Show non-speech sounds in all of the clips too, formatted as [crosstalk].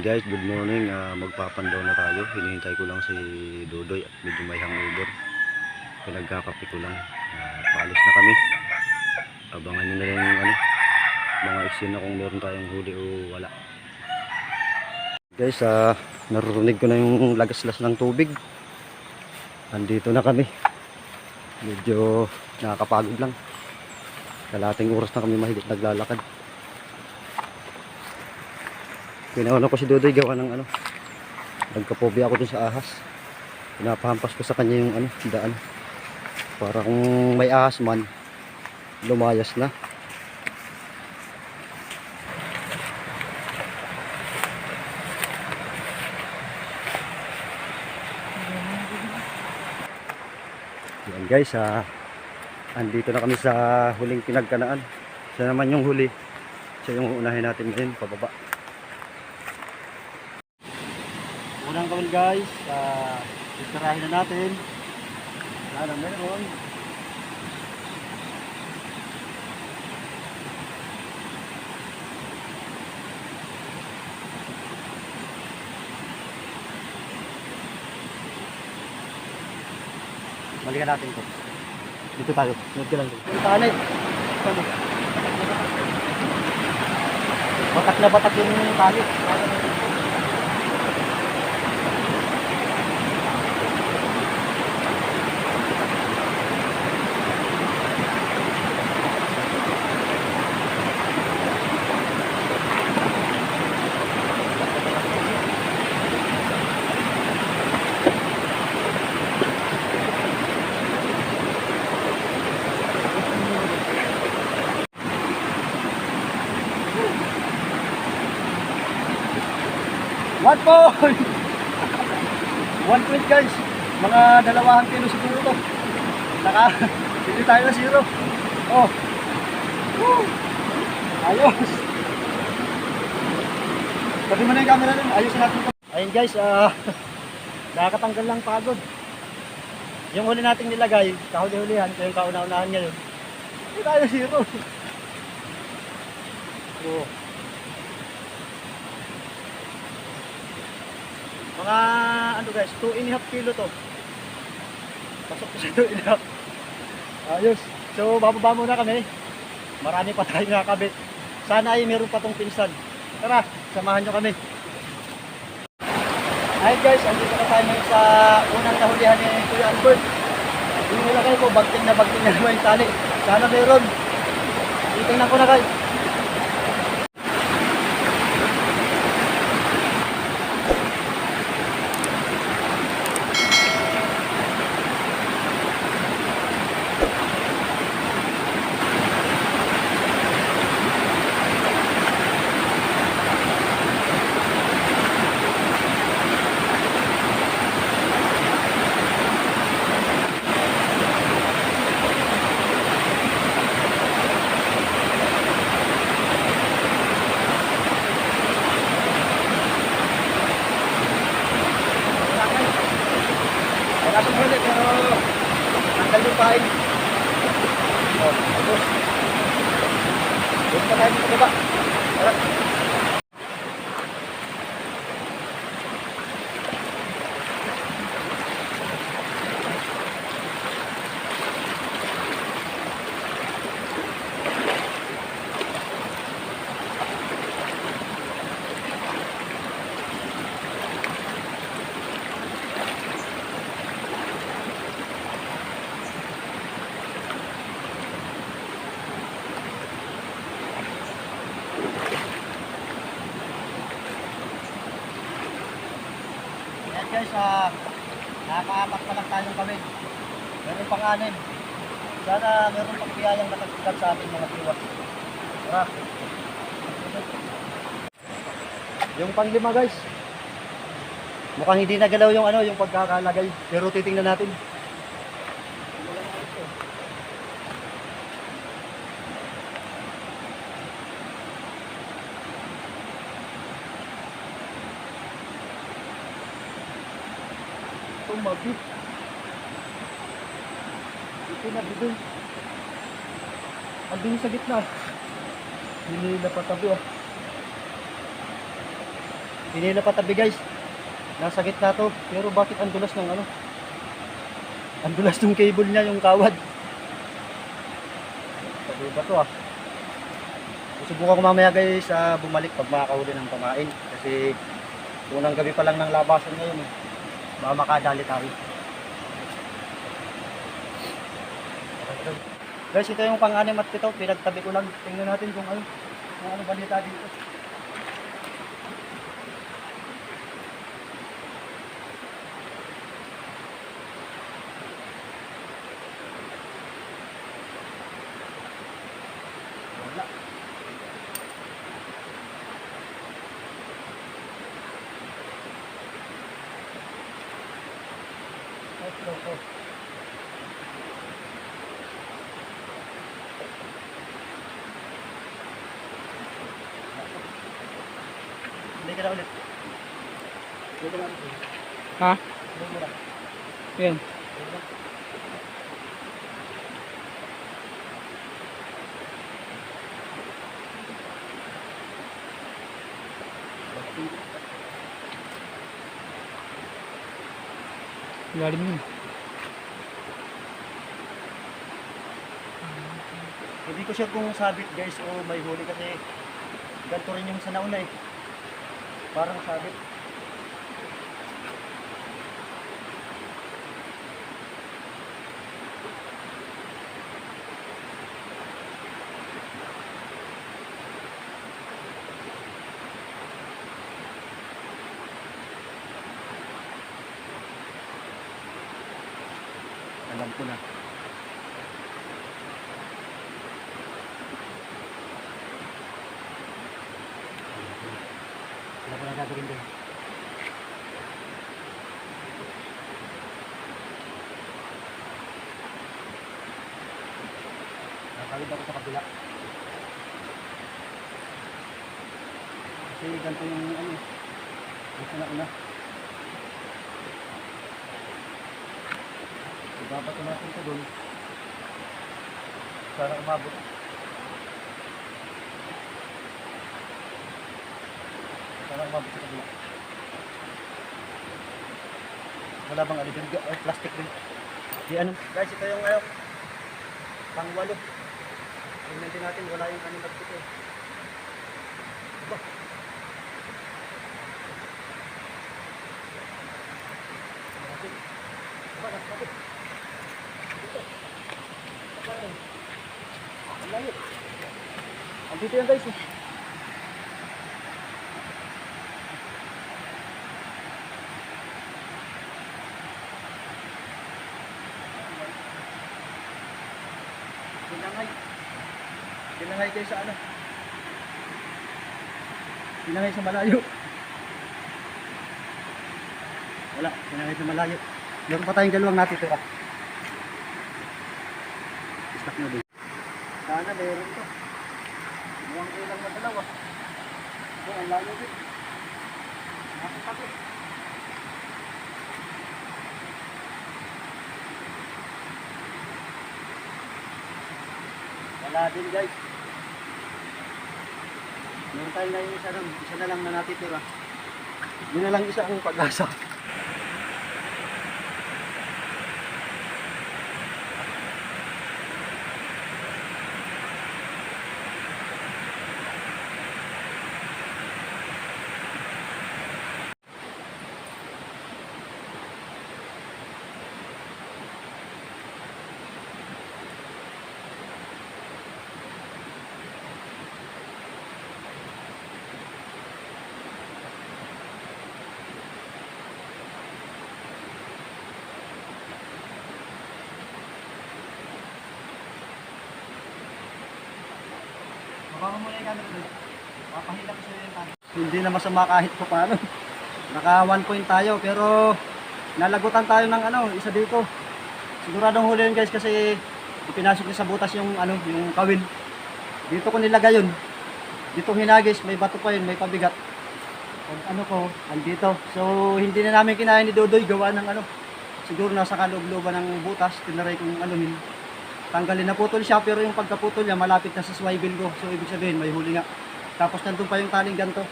Ayan guys, good morning. Ah, magpapandaw na tayo. Hinihintay ko lang si Dodoy at medyo may hangover. Pinagkakape ko lang. Ah, paalis na kami. Abangan nyo na lang yung ano, mga eksena kung meron tayong huli o wala. Guys, ah, naririnig ko na yung lagaslas ng tubig. Andito na kami. Medyo nakakapagod lang. Kalating oras na kami mahigit naglalakad. Pinauna ko si Dodoy gawa ng ano. Nagkapobi ako dun sa ahas. Pinapahampas ko sa kanya yung ano, daan. Para kung may ahas man, lumayas na. Yan guys, ah, andito na kami sa huling pinagkanaan. Siya naman yung huli. Siya yung uunahin natin ngayon, pababa. Unang gawin guys, uh, istirahin na natin. Wala na meron. Balikan natin to. Dito tayo. Ka lang dito. Tanit. Tanit. Batak na batak yung tali. One point! [laughs] One point guys. Mga dalawang kilo siguro to. Naka, [laughs] hindi tayo na zero. Oh. Ayos. Sabi mo na yung camera nun. Ayusin natin ito. Ayun guys, ah, [laughs] nakakatanggal lang pagod. Yung huli nating nilagay, kahuli-hulihan, yung kauna-unahan ngayon. Hindi tayo zero. Oh. Mga ano guys, 2 and a half kilo to. Pasok ko sa 2 and a half. Ayos. So bababa muna kami. Marami pa tayong nakakabit. Sana ay meron pa tong pinsan. Tara, samahan nyo kami. Hi guys, andito na tayo sa unang nahulihan ni Kuya Albert. Yung nilagay ko, bagting na bagting na naman yung tali. Sana meron. Titingnan ko na guys. Wala akong huli pero tanggal yung pain. Oh, tapos. Doon pa tayo sa baba. Tara. Yan guys, ah, nakakaapat pa lang tayong kami. Meron pang anim. Sana meron pang biyayang natagpugan sa ating mga tiwa. Tara. Yung panglima guys. Mukhang hindi nagalaw yung ano, yung pagkakalagay. Pero titingnan natin. Tumabit. Ito na bidon. Andun sa gitna. Hindi na patabi oh. Hindi na patabi guys. Nasa gitna to. Pero bakit ang dulas ng ano? Ang dulas ng cable niya, yung kawad. Sabi ba to ah? Susubukan ko mamaya guys ah, bumalik pag makakahuli ng pamain. Kasi unang gabi pa lang ng labasan ngayon eh. Baka makadali tayo. Guys, ito yung pang-anim at ito. Pinagtabi ko lang. Tingnan natin kung ano. Kung ano balita dito. Wala. Ka na ulit. Ka na ulit. Ha? Mo na. Yan. Mo na. Yun. Hindi ko sure kung sabit guys o may huli kasi ganito rin yung sa nauna eh. Parang sabit. Alam ko na. Wala ko na doon. Nakakawid ako sa kabila. Kasi ganito yung ano, gusto na una. Ibabato natin ito doon. Sana umabot. Sana umabot sa kabila. Wala bang alibin? Ay, plastic din. Di ano? Guys, ito yung ano, pangwalo. Tingnan din natin, wala yung animal dito. Layo. Andito yan guys. eh. Pinangay. Pinangay kayo sa ano? Pinangay sa malayo. Wala, pinangay sa malayo. Meron pa tayong dalawang natitira. Stop na din. Sana meron to. Mukhang kulang na dalawa. Ito, ang layo din. Wala din guys. Meron tayo na yung isa. Isa na lang na natitira. Yun na lang isa ang pag-asa. Baka mo na yung ko sa'yo yung. Hindi na masama kahit pa paano. Naka one point tayo pero nalagutan tayo ng ano, isa dito. Siguradong huli yun guys kasi ipinasok ko sa butas yung ano, yung kawil. Dito ko nilagay yun. Dito hinagis, may bato pa yun, may pabigat. Pag ano ko, andito. So hindi na namin kinain ni Dodoy gawa ng ano. Siguro nasa kaloob-looban ng butas, tinaray kong anuhin tanggalin na putol siya pero yung pagkaputol niya malapit na sa swivel ko so ibig sabihin may huli nga tapos nandun pa yung taling ganto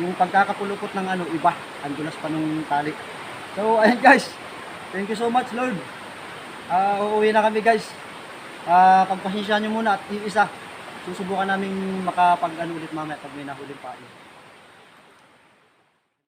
yung pagkakapulupot ng ano, iba. Ang dulas pa nung tali. So, ayun guys. Thank you so much, Lord. Ah, uuwi na kami guys. Ah, pagpasensya nyo muna at iisa. Susubukan namin makapag ano ulit mamaya pag may nahuling pain.